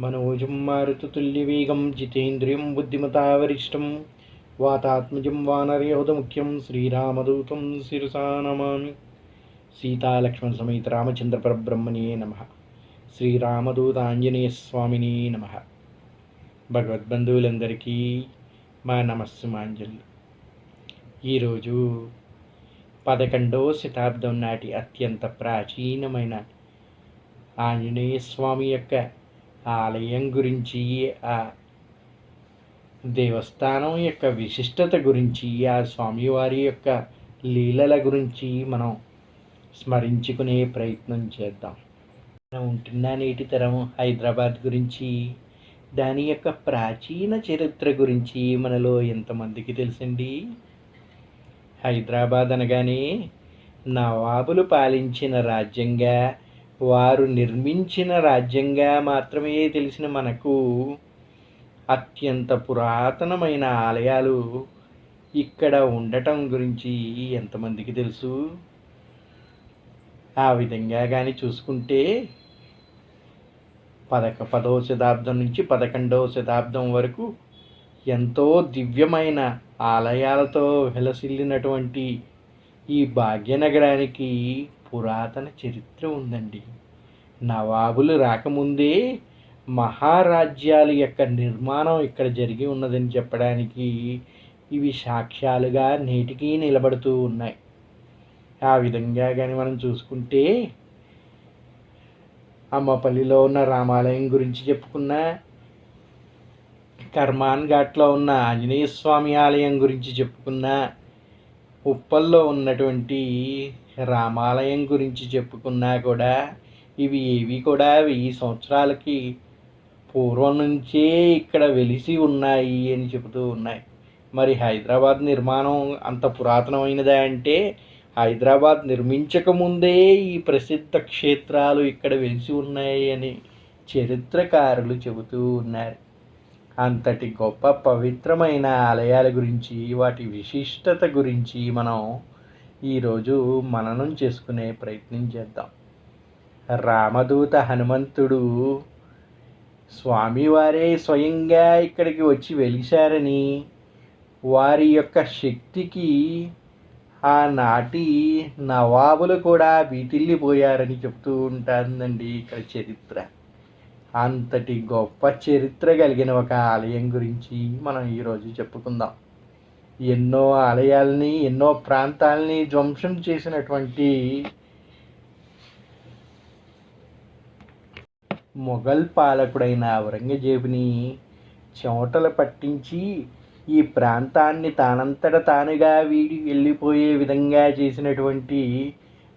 మనోజం మారుతుల్యవేగం జితేంద్రియం బుద్ధిమతావరిష్టం వాతాత్మజం వానరయోధముఖ్యం శ్రీరామదూతం శిరసా నమామి సీతాలక్ష్మణ సమేత రామచంద్ర పరబ్రహ్మణే నమ శ్రీరామదూత ఆంజనేయ నమ భగవద్బంధువులందరికీ మా నమస్సు మాంజలి ఈరోజు పదకొండవ శతాబ్దం నాటి అత్యంత ప్రాచీనమైన ఆంజనేయ స్వామి యొక్క ఆలయం గురించి ఆ దేవస్థానం యొక్క విశిష్టత గురించి ఆ స్వామివారి యొక్క లీలల గురించి మనం స్మరించుకునే ప్రయత్నం చేద్దాం. మనం ఉంటున్న నేటి తరం హైదరాబాద్ గురించి దాని యొక్క ప్రాచీన చరిత్ర గురించి మనలో ఎంతమందికి తెలుసండి? హైదరాబాద్ అనగానే నవాబులు పాలించిన రాజ్యంగా వారు నిర్మించిన రాజ్యంగా మాత్రమే తెలిసిన మనకు అత్యంత పురాతనమైన ఆలయాలు ఇక్కడ ఉండటం గురించి ఎంతమందికి తెలుసు? ఆ విధంగా కానీ చూసుకుంటే పదక పదవ శతాబ్దం నుంచి పదకొండవ శతాబ్దం వరకు ఎంతో దివ్యమైన ఆలయాలతో వెలసిల్లినటువంటి ఈ భాగ్యనగరానికి పురాతన చరిత్ర ఉందండి. నవాబులు రాకముందే మహారాజ్యాల యొక్క నిర్మాణం ఇక్కడ జరిగి ఉన్నదని చెప్పడానికి ఇవి సాక్ష్యాలుగా నేటికి నిలబడుతూ ఉన్నాయి. ఆ విధంగా కానీ మనం చూసుకుంటే అమ్మపల్లిలో ఉన్న రామాలయం గురించి చెప్పుకున్న కర్మాన్ ఘాట్లో ఉన్న ఆంజనేయ స్వామి ఆలయం గురించి చెప్పుకున్న ఉప్పల్లో ఉన్నటువంటి రామాలయం గురించి చెప్పుకున్నా కూడా ఇవి ఏవి కూడా వెయ్యి సంవత్సరాలకి పూర్వం నుంచే ఇక్కడ వెలిసి ఉన్నాయి అని చెబుతూ ఉన్నాయి. మరి హైదరాబాద్ నిర్మాణం అంత పురాతనమైనదా అంటే హైదరాబాద్ నిర్మించకముందే ఈ ప్రసిద్ధ క్షేత్రాలు ఇక్కడ వెలిసి ఉన్నాయి అని చరిత్రకారులు చెబుతూ ఉన్నారు. అంతటి గొప్ప పవిత్రమైన ఆలయాల గురించి వాటి విశిష్టత గురించి మనం ఈరోజు మననం చేసుకునే ప్రయత్నం చేద్దాం. రామదూత హనుమంతుడు స్వామివారే స్వయంగా ఇక్కడికి వచ్చి వెలిశారని వారి యొక్క శక్తికి ఆనాటి నవాబులు కూడా వీటిల్లిపోయారని చెప్తూ ఉంటుందండి ఇక్కడ చరిత్ర. అంతటి గొప్ప చరిత్ర కలిగిన ఒక ఆలయం గురించి మనం ఈరోజు చెప్పుకుందాం. ఎన్నో ఆలయాల్ని ఎన్నో ప్రాంతాలని ధ్వంసం చేసినటువంటి మొఘల్ పాలకుడైన ఔరంగజేబుని చెమటలు పట్టించి ఈ ప్రాంతాన్ని తానంతట తానుగా వీడి వెళ్ళిపోయే విధంగా చేసినటువంటి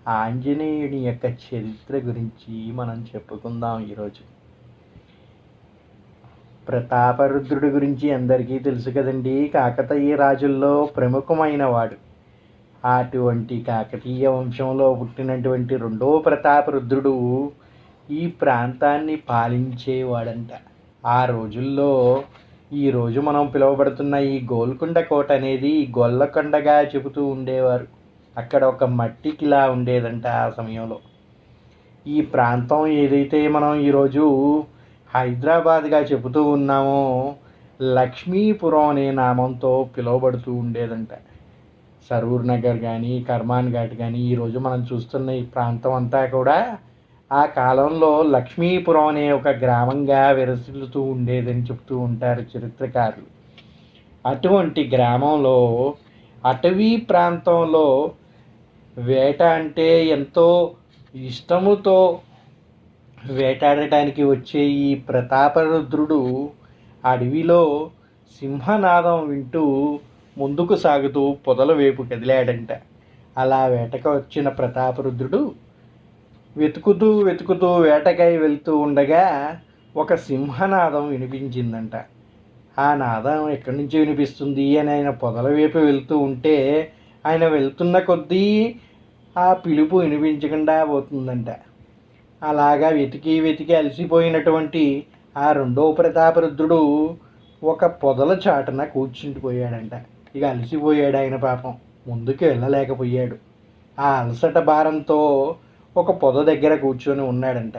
ఆంజనేయుని యొక్క చరిత్ర గురించి మనం చెప్పుకుందాం ఈరోజు ప్రతాపరుద్రుడి గురించి అందరికీ తెలుసు కదండి. కాకతీయ రాజుల్లో ప్రముఖమైన వాడు. అటువంటి కాకతీయ వంశంలో పుట్టినటువంటి రెండో ప్రతాపరుద్రుడు ఈ ప్రాంతాన్ని పాలించేవాడంట. ఆ రోజుల్లో ఈరోజు మనం పిలువబడుతున్న ఈ గోల్కొండ కోట అనేది గొల్లకొండగా చెబుతూ ఉండేవారు. అక్కడ ఒక మట్టి కిలా ఉండేదంట ఆ సమయంలో. ఈ ప్రాంతం ఏదైతే మనం ఈరోజు హైదరాబాద్గా చెబుతూ ఉన్నామో లక్ష్మీపురం అనే నామంతో పిలువబడుతూ ఉండేదంట. సరూర్ నగర్ కానీ కర్మాన్ ఘాట్ కానీ ఈరోజు మనం చూస్తున్న ఈ ప్రాంతం అంతా కూడా ఆ కాలంలో లక్ష్మీపురం అనే ఒక గ్రామంగా విరసిల్లుతూ ఉండేదని చెప్తూ ఉంటారు చరిత్రకారులు. అటువంటి గ్రామంలో అటవీ ప్రాంతంలో వేట అంటే ఎంతో ఇష్టముతో వేటాడటానికి వచ్చే ఈ ప్రతాపరుద్రుడు అడవిలో సింహనాదం వింటూ ముందుకు సాగుతూ పొదల వైపు కదిలాడంట. అలా వేటకు వచ్చిన ప్రతాపరుద్రుడు వెతుకుతూ వెతుకుతూ వేటకై వెళ్తూ ఉండగా ఒక సింహనాదం వినిపించిందంట. ఆ నాదం ఎక్కడి నుంచి వినిపిస్తుంది అని ఆయన పొదల వైపు వెళ్తూ ఉంటే ఆయన వెళ్తున్న కొద్దీ ఆ పిలుపు వినిపించకుండా పోతుందంట. అలాగా వెతికి వెతికి అలసిపోయినటువంటి ఆ రెండో ప్రతాపరుద్రుడు ఒక పొదల చాటున కూర్చుండిపోయాడంట ఇక అలసిపోయాడు ఆయన పాపం. ముందుకు వెళ్ళలేకపోయాడు. ఆ అలసట భారంతో ఒక పొద దగ్గర కూర్చొని ఉన్నాడంట.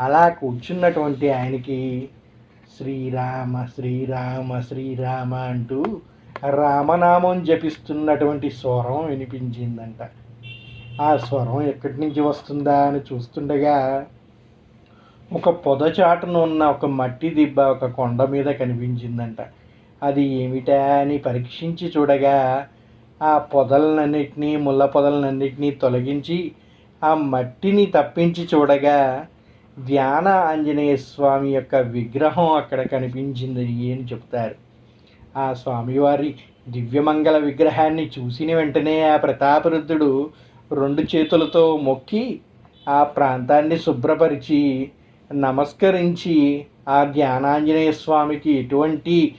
అలా కూర్చున్నటువంటి ఆయనకి శ్రీరామ శ్రీరామ శ్రీరామ అంటూ రామనామం జపిస్తున్నటువంటి స్వరం వినిపించిందంట. ఆ స్వరం ఎక్కడి నుంచి వస్తుందా అని చూస్తుండగా ఒక పొదచాటున ఉన్న ఒక మట్టి దిబ్బ ఒక కొండ మీద కనిపించిందంట. అది ఏమిటా అని పరీక్షించి చూడగా ఆ పొదలన్నింటినీ ముళ్ళ పొదలన్నింటినీ తొలగించి ఆ మట్టిని తప్పించి చూడగా ధ్యాన ఆంజనేయ స్వామి యొక్క విగ్రహం అక్కడ కనిపించింది అని చెప్తారు ఆ స్వామివారి దివ్యమంగళ విగ్రహాన్ని చూసిన వెంటనే ఆ ప్రతాపరుద్ధుడు రెండు చేతులతో మొక్కి ఆ ప్రాంతాన్ని శుభ్రపరిచి నమస్కరించి ఆ ధ్యానాంజనేయ స్వామికి ఎటువంటి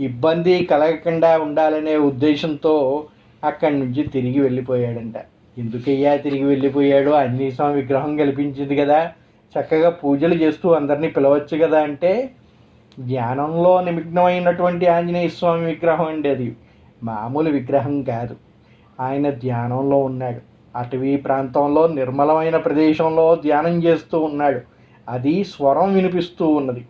ఇబ్బంది కలగకుండా ఉండాలనే ఉద్దేశంతో అక్కడి నుంచి తిరిగి వెళ్ళిపోయాడంట. ఎందుకయ్యా తిరిగి వెళ్ళిపోయాడు? ఆంజనేయ స్వామి విగ్రహం కల్పించింది కదా. చక్కగా పూజలు చేస్తూ అందరినీ పిలవచ్చు కదా అంటే ధ్యానంలో నిమగ్నమైనటువంటి ఆంజనేయ స్వామి విగ్రహం అండి అది. మామూలు విగ్రహం కాదు. ఆయన ధ్యానంలో ఉన్నాడు. అటవీ ప్రాంతంలో నిర్మలమైన ప్రదేశంలో ధ్యానం చేస్తూ ఉన్నాడు. అది స్వరం వినిపిస్తూ ఉన్నది.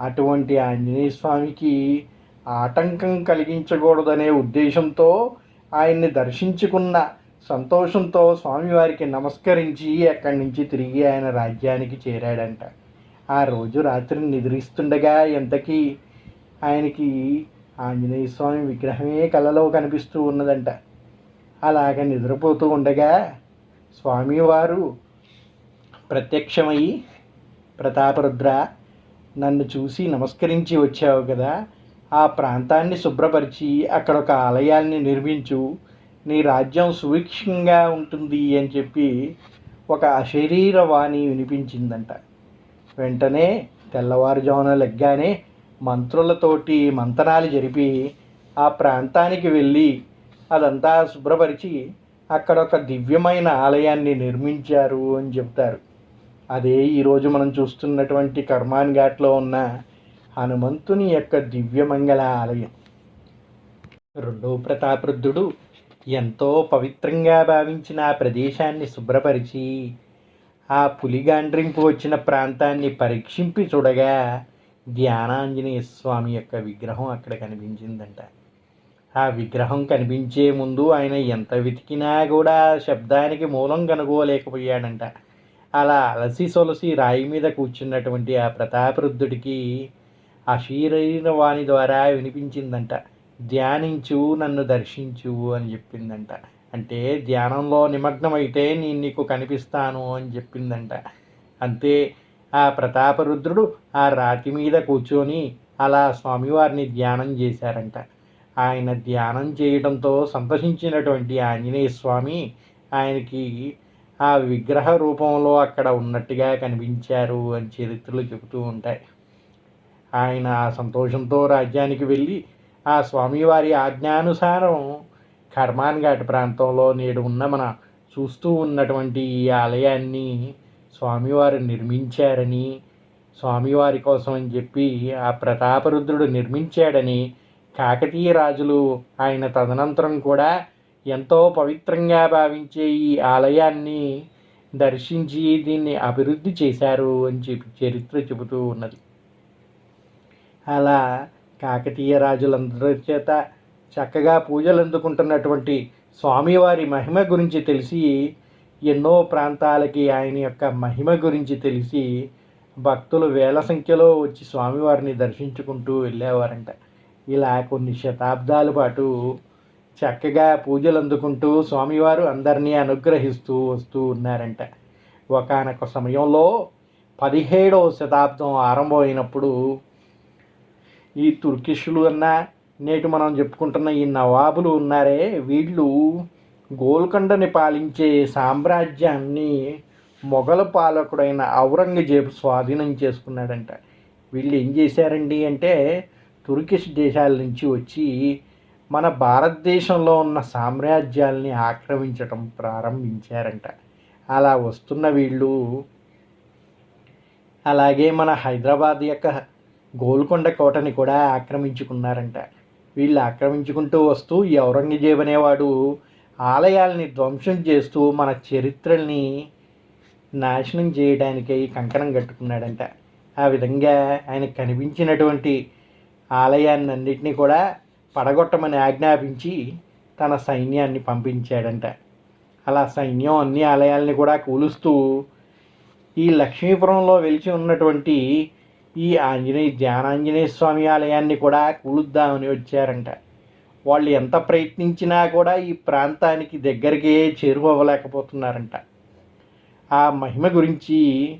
అటువంటి ఆంజనేయ స్వామికి ఆటంకం కలిగించకూడదనే ఉద్దేశంతో ఆయన్ని దర్శించుకున్న సంతోషంతో స్వామివారికి నమస్కరించి అక్కడి నుంచి తిరిగి ఆయన రాజ్యానికి చేరాడంట. ఆ రోజు రాత్రి నిద్రిస్తుండగా ఎంతకీ ఆయనకి ఆంజనేయ స్వామి విగ్రహమే కలలో కనిపిస్తూ ఉన్నదంట. అలాగ నిద్రపోతూ ఉండగా స్వామివారు ప్రత్యక్షమై ప్రతాపరుద్ర నన్ను చూసి నమస్కరించి వచ్చావు కదా ఆ ప్రాంతాన్ని శుభ్రపరిచి అక్కడ ఒక ఆలయాన్ని నిర్మించు. నీ రాజ్యం సువీక్షంగా ఉంటుంది అని చెప్పి ఒక అశరీర వాణి వినిపించిందంట. వెంటనే తెల్లవారుజామున లెగ్గానే మంత్రులతోటి మంతనాలు జరిపి ఆ ప్రాంతానికి వెళ్ళి అదంతా శుభ్రపరిచి అక్కడ ఒక దివ్యమైన ఆలయాన్ని నిర్మించారు అని చెప్తారు. అదే ఈరోజు మనం చూస్తున్నటువంటి కర్మాన్ ఘాట్లో ఉన్న హనుమంతుని యొక్క దివ్యమంగళ ఆలయం. రెండో ప్రతాపరుద్ధుడు ఎంతో పవిత్రంగా భావించిన ఆ ప్రదేశాన్ని శుభ్రపరిచి ఆ పులిగాండ్రింపు వచ్చిన ప్రాంతాన్ని పరీక్షింపి చూడగా ధ్యానాంజనేయ స్వామి యొక్క విగ్రహం అక్కడ కనిపించిందంట. ఆ విగ్రహం కనిపించే ముందు ఆయన ఎంత వెతికినా కూడా శబ్దానికి మూలం కనుగోలేకపోయాడంట అలా అలసి సొలసి రాయి మీద కూర్చున్నటువంటి ఆ ప్రతాపరుద్ధుడికి అశీరైన వాణి ద్వారా వినిపించిందంట. ధ్యానించు నన్ను దర్శించు అని చెప్పిందంట. అంటే ధ్యానంలో నిమగ్నమైతే నేను నీకు కనిపిస్తాను అని చెప్పిందంట. అంతే ఆ ప్రతాపరుద్రుడు ఆ రాతి మీద కూర్చొని అలా స్వామివారిని ధ్యానం చేశారంట. ఆయన ధ్యానం చేయడంతో సంతోషించినటువంటి ఆంజనేయ స్వామి ఆయనకి ఆ విగ్రహ రూపంలో అక్కడ ఉన్నట్టుగా కనిపించారు అని చరిత్రలు చెబుతూ ఉంటాయి. ఆయన ఆ సంతోషంతో రాజ్యానికి వెళ్ళి ఆ స్వామివారి ఆజ్ఞానుసారం కర్మాన్ ఘాట్ ప్రాంతంలో నేడు ఉన్న మన చూస్తూ ఉన్నటువంటి ఈ ఆలయాన్ని స్వామివారు నిర్మించారని స్వామివారి కోసం అని చెప్పి ఆ ప్రతాపరుద్రుడు నిర్మించాడని కాకతీయ రాజులు ఆయన తదనంతరం కూడా ఎంతో పవిత్రంగా భావించే ఈ ఆలయాన్ని దర్శించి దీన్ని అభివృద్ధి చేశారు అని చెప్పి చరిత్ర చెబుతూ ఉన్నది. అలా కాకతీయ రాజులందరి చేత చక్కగా పూజలు అందుకుంటున్నటువంటి స్వామివారి మహిమ గురించి తెలిసి ఎన్నో ప్రాంతాలకి ఆయన యొక్క మహిమ గురించి తెలిసి భక్తులు వేల సంఖ్యలో వచ్చి స్వామివారిని దర్శించుకుంటూ వెళ్ళేవారంట. ఇలా కొన్ని శతాబ్దాల పాటు చక్కగా పూజలు అందుకుంటూ స్వామివారు అందరినీ అనుగ్రహిస్తూ వస్తూ ఉన్నారంట. ఒకనొక సమయంలో పదిహేడవ శతాబ్దం ఆరంభమైనప్పుడు ఈ తుర్కిష్లు అన్న నేటి మనం చెప్పుకుంటున్న ఈ నవాబులు ఉన్నారే వీళ్ళు గోల్కొండని పాలించే సామ్రాజ్యాన్ని మొఘల పాలకుడైన ఔరంగజేబు స్వాధీనం చేసుకున్నాడంట. వీళ్ళు ఏం చేశారండి అంటే తుర్కిష్ దేశాల నుంచి వచ్చి మన భారతదేశంలో ఉన్న సామ్రాజ్యాల్ని ఆక్రమించటం ప్రారంభించారంట. అలా వస్తున్న వీళ్ళు అలాగే మన హైదరాబాద్ యొక్క గోల్కొండ కోటని కూడా ఆక్రమించుకున్నారంట. వీళ్ళు ఆక్రమించుకుంటూ వస్తూ ఈ ఔరంగజేబు అనేవాడు ఆలయాల్ని ధ్వంసం చేస్తూ మన చరిత్రల్ని నాశనం చేయడానికై కంకణం కట్టుకున్నాడంట. ఆ విధంగా ఆయనకు కనిపించినటువంటి ఆలయాన్ని అన్నిటినీ కూడా పడగొట్టమని ఆజ్ఞాపించి తన సైన్యాన్ని పంపించాడంట. అలా సైన్యం అన్ని ఆలయాల్ని కూడా కూలుస్తూ ఈ లక్ష్మీపురంలో వెలిచి ఉన్నటువంటి ఈ ఆంజనేయ ధ్యానాంజనేయ స్వామి ఆలయాన్ని కూడా కూలుద్దామని వచ్చారంట. వాళ్ళు ఎంత ప్రయత్నించినా కూడా ఈ ప్రాంతానికి దగ్గరికే చేరువవ్వలేకపోతున్నారంట. ఆ మహిమ గురించి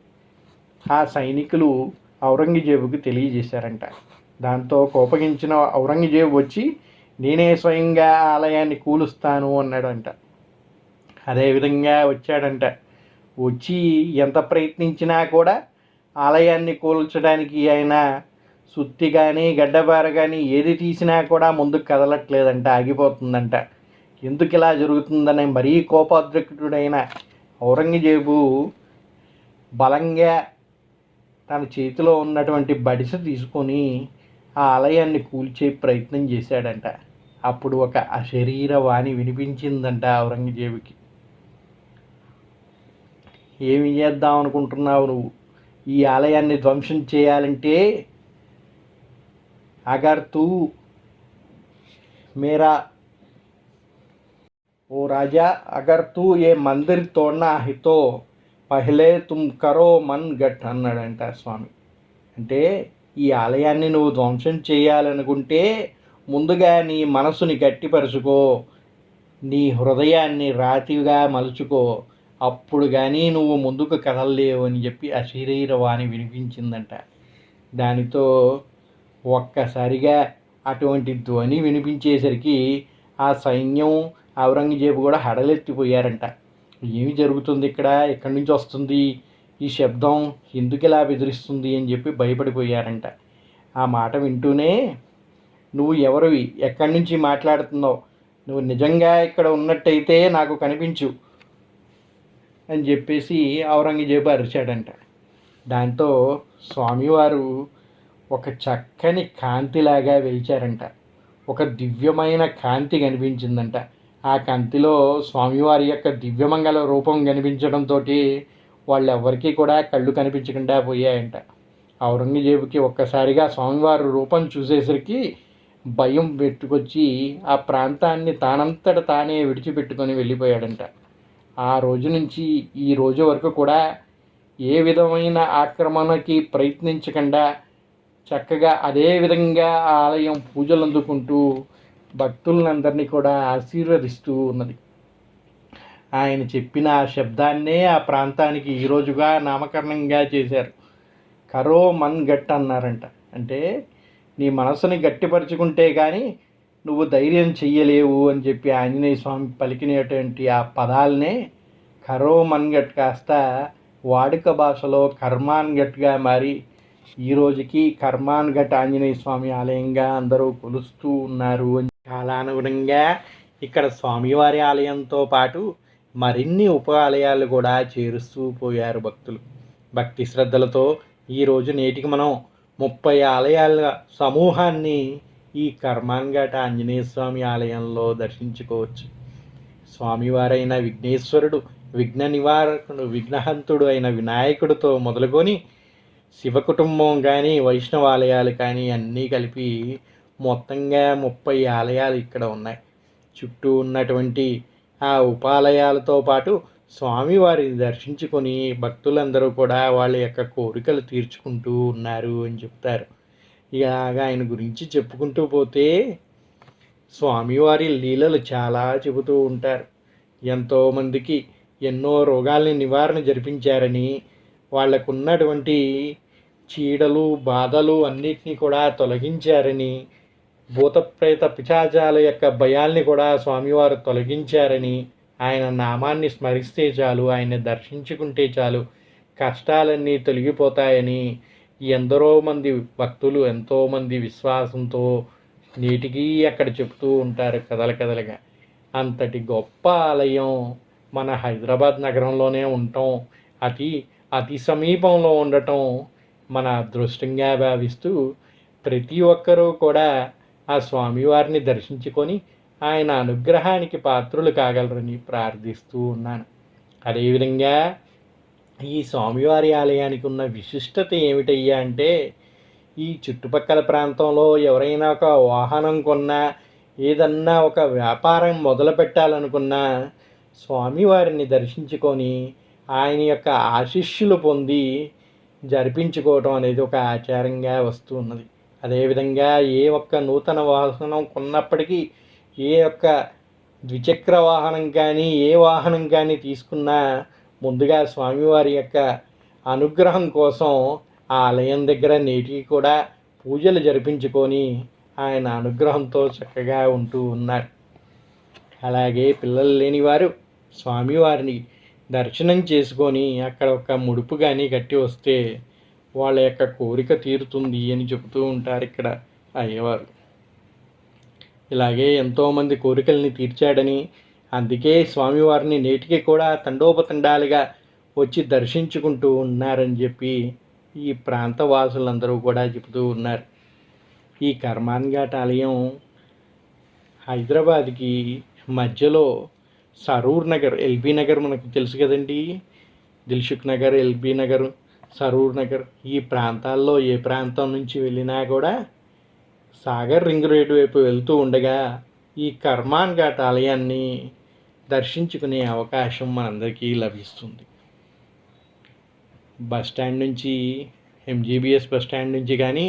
ఆ సైనికులు ఔరంగజేబుకి తెలియజేశారంట. దాంతో కోపగించిన ఔరంగజేబు వచ్చి నేనే స్వయంగా ఆలయాన్ని కూలుస్తాను అన్నాడంట. అదేవిధంగా వచ్చాడంట. వచ్చి ఎంత ప్రయత్నించినా కూడా ఆలయాన్ని కూల్చడానికి ఆయన సుత్తి కానీ గడ్డబార కానీ ఏది తీసినా కూడా ముందుకు కదలట్లేదంట ఆగిపోతుందంట. ఎందుకు ఇలా జరుగుతుందని మరీ కోపోద్రిక్తుడైన ఔరంగజేబు బలంగా తన చేతిలో ఉన్నటువంటి బడిస తీసుకొని ఆ ఆలయాన్ని కూల్చే ప్రయత్నం చేశాడంట. అప్పుడు ఒక అశరీర వాణి వినిపించిందంట ఔరంగజేబుకి. ఏమి చేద్దాం అనుకుంటున్నావు నువ్వు? ఈ ఆలయాన్ని ధ్వంసం చేయాలంటే అగర్ తూ మేరా ఓ రాజా అగర్ తూ ఏ మందిర్ తోడనా హితో పహలే తుమ్ కరో మన్ గట్ అన్నాడంట స్వామి. అంటే ఈ ఆలయాన్ని నువ్వు ధ్వంసం చేయాలనుకుంటే ముందుగా నీ మనసుని గట్టిపరుచుకో నీ హృదయాన్ని రాతిగా మలుచుకో. అప్పుడు కానీ నువ్వు ముందుకు కదలలేవు అని చెప్పి అశరీర వాణి వినిపించిందంట. దానితో ఒక్కసారిగా అటువంటి ధ్వని వినిపించేసరికి ఆ సైన్యం ఔరంగజేబు కూడా హడలెత్తిపోయారంట. ఏమి జరుగుతుంది ఇక్కడ? ఎక్కడి నుంచి వస్తుంది? ఈ శబ్దం ఎందుకు ఇలా బెదిరిస్తుంది అని చెప్పి భయపడిపోయారంట. ఆ మాట వింటూనే నువ్వు ఎవరివి ఎక్కడి నుంచి మాట్లాడుతున్నావు? నువ్వు నిజంగా ఇక్కడ ఉన్నట్టయితే నాకు కనిపించు అని చెప్పేసి ఔరంగజేబు అరిచాడంట. దాంతో స్వామివారు ఒక చక్కని కాంతిలాగా వెలిచారంట. ఒక దివ్యమైన కాంతి కనిపించిందంట. ఆ కాంతిలో స్వామివారి యొక్క దివ్యమంగళ రూపం కనిపించడంతో వాళ్ళు ఎవరికీ కూడా కళ్ళు కనిపించకుండా పోయాయంట. ఔరంగజేబుకి ఒక్కసారిగా స్వామివారి రూపం చూసేసరికి భయం పెట్టుకొచ్చి ఆ ప్రాంతాన్ని తానంతట తానే విడిచిపెట్టుకొని వెళ్ళిపోయాడంట. ఆ రోజు నుంచి ఈ రోజు వరకు కూడా ఏ విధమైన ఆక్రమణకి ప్రయత్నించకుండా చక్కగా అదే విధంగా ఆలయం పూజలు అందుకుంటూ భక్తులందరినీ కూడా ఆశీర్వదిస్తూ ఉన్నది. ఆయన చెప్పిన ఆ శబ్దాన్నే ఆ ప్రాంతానికి ఈరోజుగా నామకరణంగా చేశారు. కరో మన్ గట్ అన్నారంట. అంటే నీ మనసుని గట్టిపరుచుకుంటే కానీ నువ్వు ధైర్యం చెయ్యలేవు అని చెప్పి ఆంజనేయ స్వామి పలికినటువంటి ఆ పదాలనే కరో మన్గట్ కాస్త వాడుక భాషలో కర్మాన్గట్గా మారి ఈ రోజుకి కర్మాన్ఘట్ ఆంజనేయ స్వామి ఆలయంగా అందరూ కొలుస్తూ ఉన్నారు అని. కాలానుగుణంగా ఇక్కడ స్వామివారి ఆలయంతో పాటు మరిన్ని ఉప ఆలయాలు కూడా చేరుస్తూ పోయారు భక్తులు. భక్తి శ్రద్ధలతో ఈరోజు నేటికి మనం ముప్పై ఆలయాల సమూహాన్ని ఈ కర్మాన్ఘాట ఆంజనేయ స్వామి ఆలయంలో దర్శించుకోవచ్చు. స్వామివారైన విఘ్నేశ్వరుడు విఘ్న నివారకుడు విఘ్నహంతుడు అయిన వినాయకుడితో మొదలుకొని శివ కుటుంబం కానీ వైష్ణవ ఆలయాలు కానీ అన్నీ కలిపి మొత్తంగా ముప్పై ఆలయాలు ఇక్కడ ఉన్నాయి. చుట్టూ ఉన్నటువంటి ఆ ఉపాలయాలతో పాటు స్వామివారిని దర్శించుకొని భక్తులందరూ కూడా వాళ్ళ యొక్క కోరికలు తీర్చుకుంటూ ఉన్నారు అని చెప్తారు. ఇలాగా ఆయన గురించి చెప్పుకుంటూ పోతే స్వామివారి లీలలు చాలా చెబుతూ ఉంటారు. ఎంతోమందికి ఎన్నో రోగాల్ని నివారణ జరిపించారని వాళ్ళకున్నటువంటి చీడలు బాధలు అన్నిటినీ కూడా తొలగించారని భూతప్రేత పిచాచాల యొక్క భయాల్ని కూడా స్వామివారు తొలగించారని ఆయన నామాన్ని స్మరిస్తే చాలు ఆయన దర్శించుకుంటే చాలు కష్టాలన్నీ తొలగిపోతాయని ఎందరో మంది భక్తులు ఎంతోమంది విశ్వాసంతో నేటికి అక్కడ చెప్తూ ఉంటారు కథల కథలుగా. అంతటి గొప్ప ఆలయం మన హైదరాబాద్ నగరంలోనే ఉండటం అతి అతి సమీపంలో ఉండటం మన అదృష్టంగా భావిస్తూ ప్రతి ఒక్కరూ కూడా ఆ స్వామివారిని దర్శించుకొని ఆయన అనుగ్రహానికి పాత్రులు కాగలరని ప్రార్థిస్తూ ఉన్నాను. అదేవిధంగా ఈ స్వామివారి ఆలయానికి ఉన్న విశిష్టత ఏమిటయ్యా అంటే ఈ చుట్టుపక్కల ప్రాంతంలో ఎవరైనా ఒక వాహనం కొన్నా ఏదన్నా ఒక వ్యాపారం మొదలు పెట్టాలనుకున్నా స్వామివారిని దర్శించుకొని ఆయన యొక్క ఆశిష్యులు పొంది జరిపించుకోవటం అనేది ఒక ఆచారంగా వస్తూ ఉన్నది. అదేవిధంగా ఏ ఒక్క నూతన వాహనం కొన్నప్పటికీ ఏ ఒక్క ద్విచక్ర వాహనం కానీ ఏ వాహనం కానీ తీసుకున్నా ముందుగా స్వామివారి యొక్క అనుగ్రహం కోసం ఆ ఆలయం దగ్గర నేటికి కూడా పూజలు జరిపించుకొని ఆయన అనుగ్రహంతో చక్కగా ఉంటూ ఉన్నారు. అలాగే పిల్లలు లేనివారు స్వామివారిని దర్శనం చేసుకొని అక్కడ ఒక ముడుపు కానీ కట్టి వస్తే వాళ్ళ యొక్క కోరిక తీరుతుంది అని చెబుతూ ఉంటారు ఇక్కడ అయ్యవారు ఇలాగే ఎంతోమంది కోరికల్ని తీర్చాడని అందుకే స్వామివారిని నేటికి కూడా తండోపతండాలుగా వచ్చి దర్శించుకుంటూ ఉన్నారని చెప్పి ఈ ప్రాంత వాసులందరూ కూడా చెబుతూ ఉన్నారు. ఈ కర్మాన్ఘాట్ ఆలయం హైదరాబాద్కి మధ్యలో సరూర్ నగర్ ఎల్బీ నగర్ మనకు తెలుసు కదండి. దిల్షుక్ నగర్ ఎల్బీ నగర్ సరూర్ నగర్. ఈ ప్రాంతాల్లో ఏ ప్రాంతం నుంచి వెళ్ళినా కూడా సాగర్ రింగ్ రోడ్ వైపు వెళ్తూ ఉండగా ఈ కర్మాన్ ఘాట్ ఆలయాన్ని దర్శించుకునే అవకాశం మనందరికీ లభిస్తుంది. బస్ స్టాండ్ నుంచి ఎంజీబీఎస్ బస్ స్టాండ్ నుంచి కానీ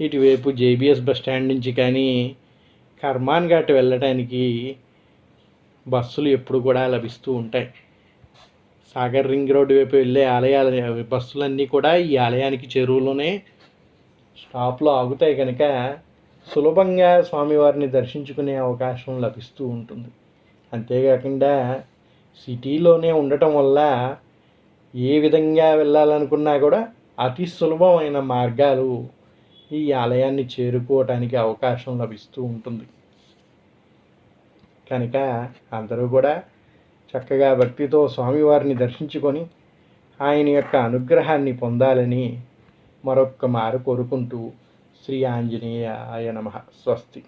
ఇటువైపు జేబీఎస్ బస్ స్టాండ్ నుంచి కానీ కర్మాన్ ఘాట్ వెళ్ళడానికి బస్సులు ఎప్పుడు కూడా లభిస్తూ ఉంటాయి. సాగర్ రింగ్ రోడ్డు వైపు వెళ్ళే ఆలయాల బస్సులన్నీ కూడా ఈ ఆలయానికి చెరువులోనే స్టాప్లో ఆగుతాయి కనుక సులభంగా స్వామివారిని దర్శించుకునే అవకాశం లభిస్తూ ఉంటుంది. అంతేకాకుండా సిటీలోనే ఉండటం వల్ల ఏ విధంగా వెళ్ళాలనుకున్నా కూడా అతి సులభమైన మార్గాలు ఈ ఆలయాన్ని చేరుకోవటానికి అవకాశం లభిస్తూ ఉంటుంది. కనుక అందరూ కూడా చక్కగా భక్తితో స్వామివారిని దర్శించుకొని ఆయన యొక్క అనుగ్రహాన్ని పొందాలని మరొక్క మారు కోరుకుంటూ శ్రీ ఆంజనేయాయ నమ. స్వస్తి.